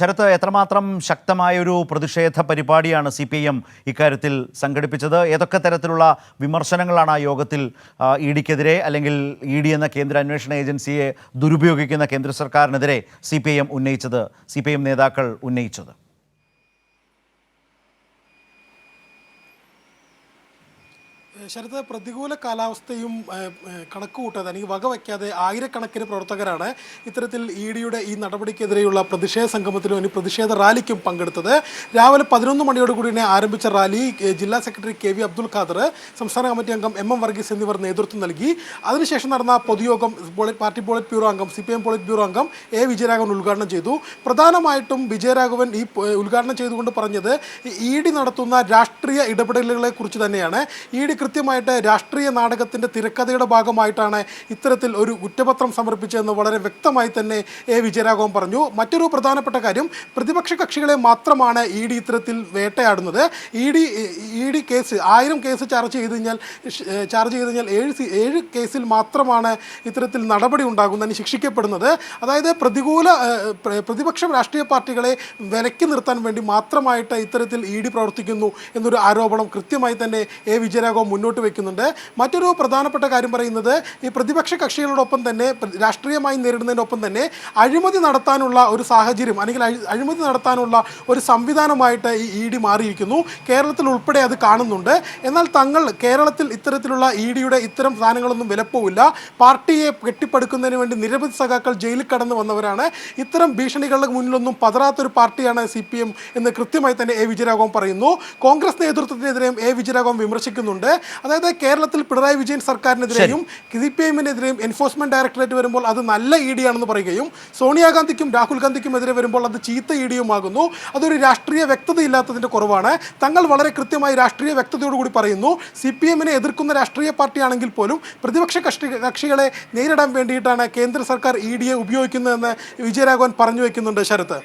ശരത്ത് എത്രമാത്രം ശക്തമായൊരു പ്രതിഷേധ പരിപാടിയാണ് സി പി ഐ എം ഇക്കാര്യത്തിൽ സംഘടിപ്പിച്ചത്? ഏതൊക്കെ തരത്തിലുള്ള വിമർശനങ്ങളാണ് ആ യോഗത്തിൽ ഇ ഡിക്കെതിരെ അല്ലെങ്കിൽ ഇ ഡി എന്ന കേന്ദ്ര അന്വേഷണ ഏജൻസിയെ ദുരുപയോഗിക്കുന്ന കേന്ദ്ര സർക്കാരിനെതിരെ സി പി ഐ എം ഉന്നയിച്ചത് സി പി ഐ എം നേതാക്കൾ ഉന്നയിച്ചത്? ശരത് പ്രതികൂല കാലാവസ്ഥയും കണക്ക് കൂട്ടാതെ അല്ലെങ്കിൽ വകവയ്ക്കാതെ ആയിരക്കണക്കിന് പ്രവർത്തകരാണ് ഇത്തരത്തിൽ ഇ ഡിയുടെ ഈ നടപടിക്കെതിരെയുള്ള പ്രതിഷേധ സംഗമത്തിലും അല്ലെങ്കിൽ പ്രതിഷേധ റാലിക്കും പങ്കെടുത്തത്. രാവിലെ പതിനൊന്ന് മണിയോടുകൂടി തന്നെ ആരംഭിച്ച റാലി ജില്ലാ secretary K V Abdul Khader സംസ്ഥാന കമ്മിറ്റി അംഗം എം എം വർഗീസ് എന്നിവർ നേതൃത്വം നൽകി. അതിനുശേഷം നടന്ന പൊതുയോഗം പാർട്ടി പോളിറ്റ് ബ്യൂറോ അംഗം C P M polit bureau അംഗം എ വിജയരാഘവൻ ഉദ്ഘാടനം ചെയ്തു. പ്രധാനമായിട്ടും വിജയരാഘവൻ ഈ ഉദ്ഘാടനം ചെയ്തുകൊണ്ട് പറഞ്ഞത് ഇ ഡി നടത്തുന്ന രാഷ്ട്രീയ ഇടപെടലുകളെ കുറിച്ച് തന്നെയാണ്. ഇ ഡി കൃത്യമായിട്ട് രാഷ്ട്രീയ നാടകത്തിന്റെ തിരക്കഥയുടെ ഭാഗമായിട്ടാണ് ഇത്തരത്തിൽ ഒരു കുറ്റപത്രം സമർപ്പിച്ചതെന്ന് വളരെ വ്യക്തമായി തന്നെ എ വിജയരാഘവൻ പറഞ്ഞു. മറ്റൊരു പ്രധാനപ്പെട്ട കാര്യം പ്രതിപക്ഷ കക്ഷികളെ മാത്രമാണ് ഇ ഡി ഇത്തരത്തിൽ വേട്ടയാടുന്നത്. E D E D case ആയിരം കേസ് ചാർജ് ചെയ്ത് കഴിഞ്ഞാൽ ചാർജ് ചെയ്ത് കഴിഞ്ഞാൽ ഏഴ് ഏഴ് കേസിൽ മാത്രമാണ് ഇത്തരത്തിൽ നടപടി ഉണ്ടാകുന്നതിന് ശിക്ഷിക്കപ്പെടുന്നത്. അതായത് പ്രതികൂല പ്രതിപക്ഷ രാഷ്ട്രീയ പാർട്ടികളെ വിലക്കി നിർത്താൻ വേണ്ടി മാത്രമായിട്ട് ഇത്തരത്തിൽ ഇ ഡി പ്രവർത്തിക്കുന്നു എന്നൊരു ആരോപണം കൃത്യമായി തന്നെ എ വിജയരാഘവൻ മുന്നോട്ട് വെക്കുന്നുണ്ട്. മറ്റൊരു പ്രധാനപ്പെട്ട കാര്യം പറയുന്നത് ഈ പ്രതിപക്ഷ കക്ഷികളോടൊപ്പം തന്നെ രാഷ്ട്രീയമായി നേരിടുന്നതിനൊപ്പം തന്നെ അഴിമതി നടത്താനുള്ള ഒരു സാഹചര്യം അല്ലെങ്കിൽ അഴി- അഴിമതി നടത്താനുള്ള ഒരു സംവിധാനമായിട്ട് ഈ ഇ ഡി മാറിയിരിക്കുന്നു. കേരളത്തിൽ ഉൾപ്പെടെ അത് കാണുന്നുണ്ട്. എന്നാൽ തങ്ങൾ കേരളത്തിൽ ഇത്തരത്തിലുള്ള ഇ ഡിയുടെ ഇത്തരം സാധനങ്ങളൊന്നും വിലപ്പോവില്ല. പാർട്ടിയെ കെട്ടിപ്പടുക്കുന്നതിന് വേണ്ടി നിരവധി സഖാക്കൾ ജയിലിൽ കടന്നു വന്നവരാണ്. ഇത്തരം ഭീഷണികളുടെ മുന്നിലൊന്നും പതറാത്തൊരു പാർട്ടിയാണ് സി പി എം എന്ന് കൃത്യമായി തന്നെ എ വിജയരാഘവൻ പറയുന്നു. കോൺഗ്രസ് നേതൃത്വത്തിനെതിരെയും എ വിജയരാഘവൻ വിമർശിക്കുന്നുണ്ട്. അതായത് കേരളത്തിൽ പിണറായി വിജയൻ സർക്കാരിനെതിരെയും സി പി എമ്മിനെതിരെയും എൻഫോഴ്സ്മെന്റ് ഡയറക്ടറേറ്റ് വരുമ്പോൾ അത് നല്ല ഇ ഡി ആണെന്ന് പറയുകയും സോണിയാഗാന്ധിക്കും രാഹുൽ ഗാന്ധിക്കും എതിരെ വരുമ്പോൾ അത് ചീത്ത ഇ ഡിയുമാകുന്നു. അതൊരു രാഷ്ട്രീയ വ്യക്തതയില്ലാത്തതിന്റെ കുറവാണ്. തങ്ങൾ വളരെ കൃത്യമായി രാഷ്ട്രീയ വ്യക്തതയോടുകൂടി പറയുന്നു. സി പി എമ്മിനെ എതിർക്കുന്ന രാഷ്ട്രീയ പാർട്ടിയാണെങ്കിൽ പോലും പ്രതിപക്ഷ കക്ഷി കക്ഷികളെ നേരിടാൻ വേണ്ടിയിട്ടാണ് കേന്ദ്ര സർക്കാർ ഇ ഡിയെ ഉപയോഗിക്കുന്നതെന്ന് വിജയരാഘവൻ പറഞ്ഞു വയ്ക്കുന്നുണ്ട് ശരത്ത്